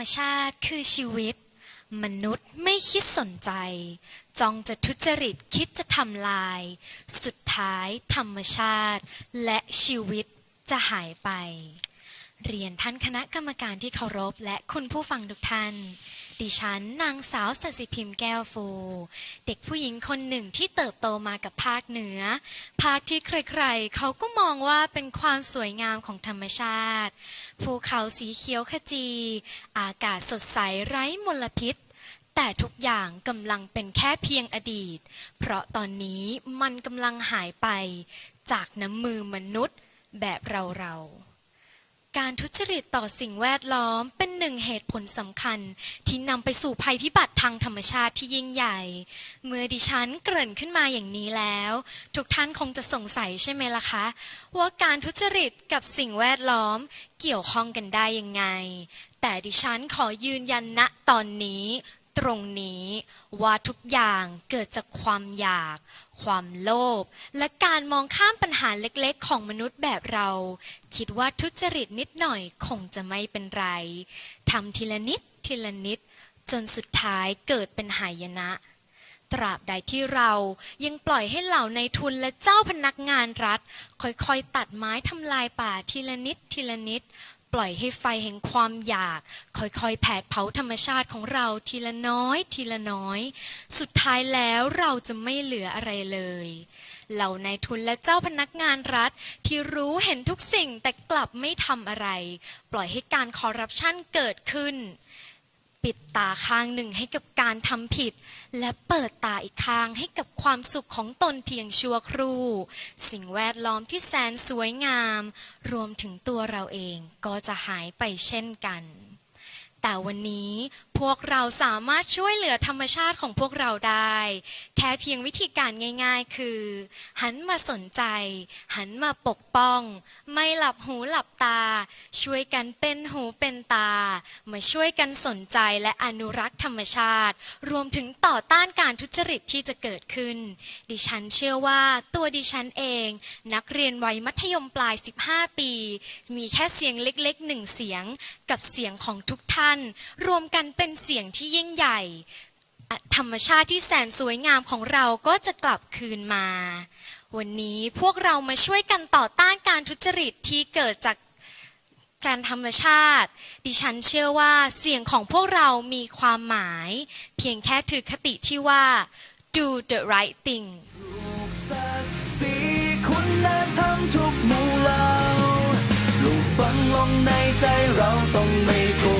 มชาติคือชีวิต มนุษย์ไม่คิดสนใจ จ้องจะทุจริตคิดจะทำลาย สุดท้ายธรรมชาติ และชีวิตจะหายไป เรียนท่านคณะกรรมการที่เคารพและคุณผู้ฟังทุกท่าน ดิฉันนางสาวสศิพิมพ์แก้วฟู เด็กผู้หญิงคนหนึ่งที่เติบโตมากับภาคเหนือ ภาคที่ใครๆ เขาก็มองว่าเป็นความสวยงามของธรรมชาติ ภูเขาสีเขียวขจี อากาศสดใสไร้มลพิษ แต่ทุกอย่างกำลังเป็นแค่เพียงอดีต เพราะตอนนี้มันกำลังหายไป จากน้ำมือมนุษย์แบบเราเราๆ การทุจริตต่อสิ่งแวดล้อมเป็นหนึ่งเหตุผลสำคัญ ที่นำไปสู่ภัยพิบัติทางธรรมชาติที่ยิ่งใหญ่ เมื่อดิฉันเกริ่นขึ้นมาอย่างนี้แล้ว ทุกท่านคงจะสงสัยใช่ไหมล่ะคะ ว่าการทุจริตกับสิ่งแวดล้อมเกี่ยวข้องกันได้ยังไง แต่ดิฉันขอยืนยันณตอนนี้ ตรงนี้ว่าทุกอย่างเกิดจากความอยาก ความโลภและการมองข้ามปัญหาเล็กๆ ของมนุษย์แบบเรา คิดว่าทุจริตนิดหน่อยคงจะไม่เป็นไรทำทีละนิดทีละนิด จนสุดท้ายเกิดเป็นหายนะ ตราบใดที่เรายังปล่อยให้เหล่าในทุนและเจ้าพนักงานรัฐ ค่อยๆ ตัดไม้ทำลายป่าทีละนิดทีละนิด ปล่อยให้ไฟแห่งความอยาก ค่อยๆ แผดเผาธรรมชาติของเราทีละน้อย ทีละน้อย สุดท้ายแล้วเราจะไม่เหลืออะไรเลย เหล่านายทุนและเจ้าพนักงานรัฐที่รู้เห็นทุกสิ่งแต่กลับไม่ทำอะไร ปล่อยให้การคอร์รัปชันเกิดขึ้น ปิดตาข้างหนึ่งให้กับการทำผิด และเปิดตาอีกข้างให้กับความสุขของตนเพียงชั่วครู่ สิ่งแวดล้อมที่แสนสวยงาม รวมถึงตัวเราเองก็จะหายไปเช่นกัน แต่วันนี้ พวกเราสามารถช่วยเหลือธรรมชาติของพวกเราได้ แค่เพียงวิธีการง่ายๆ คือ หันมาสนใจ หันมาปกป้อง ไม่หลับหูหลับตา ช่วยกันเป็นหูเป็นตา มาช่วยกันสนใจและอนุรักษ์ธรรมชาติ รวมถึงต่อต้านการทุจริตที่จะเกิดขึ้น ดิฉันเชื่อว่าตัวดิฉันเอง นักเรียนวัยมัธยมปลาย 15 ปี มีแค่เสียงเล็กๆหนึ่งเสียง กับเสียงของทุกท่าน รวมกันเป็นเ็นเสียงที่ยิ่งใหญ่ ธรรมชาติที่แสนสวยงามของเราก็จะกลับคืนมา วันนี้พวกเรามาช่วยกันต่อต้านการทุจริตที่เกิดจากการธรรมชาติ ดิฉันเชื่อว่าเสียงของพวกเรามีความหมาย เพียงแค่ถือคติที่ว่า do the right thing ลูกฟังลงในใจเราต้องไม่กลัว